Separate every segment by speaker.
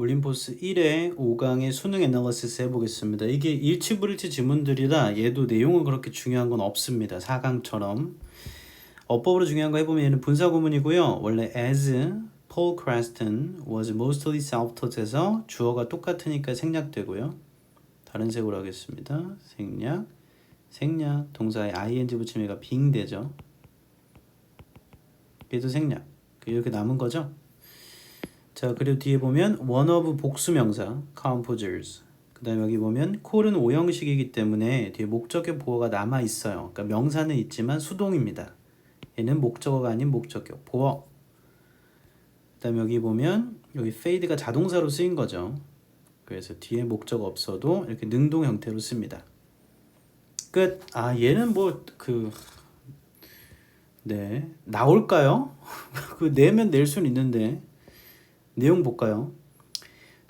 Speaker 1: 올림포스 1회 5강의 수능 애널리시스 해보겠습니다. 이게 일치 불일치 지문들이라 얘도 내용은 그렇게 중요한 건 없습니다. 4강처럼. 어법으로 중요한 거 해보면 얘는 분사구문이고요. 원래 as Paul Creston was mostly self-taught해서 주어가 똑같으니까 생략되고요. 다른 색으로 하겠습니다. 생략, 생략, 동사에 ing 붙이면 얘가 being 되죠. 얘도 생략. 이렇게 남은 거죠. 자 그리고 뒤에 보면 one of 복수명사 composers 그 다음에 여기 보면 콜은 오형식이기 때문에 뒤에 목적격 보어가 남아 있어요. 그러니까 명사는 있지만 수동입니다. 얘는 목적어가 아닌 목적격 보어. 그 다음에 여기 보면 여기 fade가 자동사로 쓰인 거죠. 그래서 뒤에 목적 없어도 이렇게 능동 형태로 씁니다. 끝. 아 얘는 뭐 그 네. 나올까요? 그 내면 낼 수는 있는데 내용 볼까요?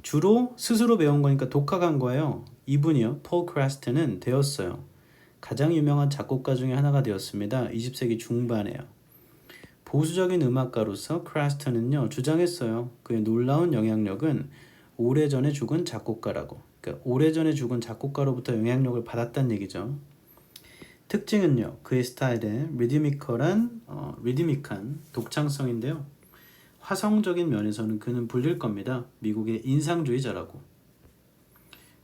Speaker 1: 주로 스스로 배운 거니까 독학한 거예요. 이분이요. 폴 크라스트는 되었어요. 가장 유명한 작곡가 중에 하나가 되었습니다. 20세기 중반에요. 보수적인 음악가로서 크라스트는요 주장했어요. 그의 놀라운 영향력은 오래전에 죽은 작곡가라고. 그러니까 오래전에 죽은 작곡가로부터 영향력을 받았다는 얘기죠. 특징은요 그의 스타일의 리드미컬한 어, 리드미컬한 독창성인데요. 화성적인 면에서는 그는 불릴 겁니다. 미국의 인상주의자라고.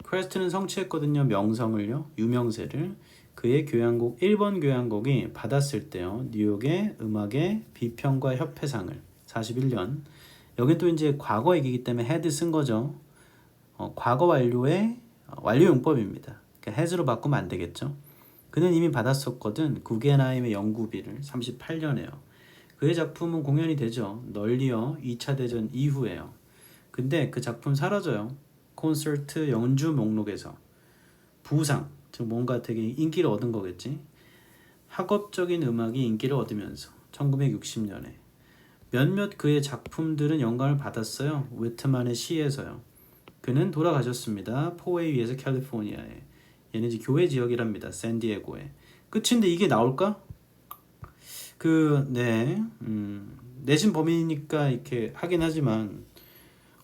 Speaker 1: 크레스트는 성취했거든요. 명성을요. 유명세를. 그의 교향곡 1번 교향곡이 받았을 때요. 뉴욕의 음악의 비평과 협회상을 41년. 여기 또 이제 과거 얘기이기 때문에 had 쓴 거죠. 어, 과거 완료의 어, 완료 용법입니다. 그러니까 has로 바꾸면 안 되겠죠. 그는 이미 받았었거든. 구겐하임의 연구비를 38년에요. 그의 작품은 공연이 되죠. 널리어 2차 대전 이후에요. 근데 그 작품 사라져요. 콘서트 연주 목록에서 부상, 즉 뭔가 되게 인기를 얻은 거겠지. 학업적인 음악이 인기를 얻으면서 1960년에 몇몇 그의 작품들은 영감을 받았어요. 웨트만의 시에서요. 그는 돌아가셨습니다. 포웨이 위에서 캘리포니아에. 얘는 이제 교회 지역이랍니다. 샌디에고에. 끝인데 이게 나올까? 그, 네, 음, 내신 범위니까 이렇게 하긴 하지만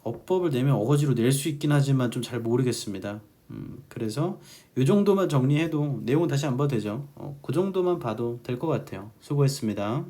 Speaker 1: 어법을 내면 어거지로 낼 수 있긴 하지만 좀 잘 모르겠습니다. 음, 그래서 이 정도만 정리해도 내용 다시 안 봐도 되죠. 어, 그 정도만 봐도 될 것 같아요. 수고했습니다.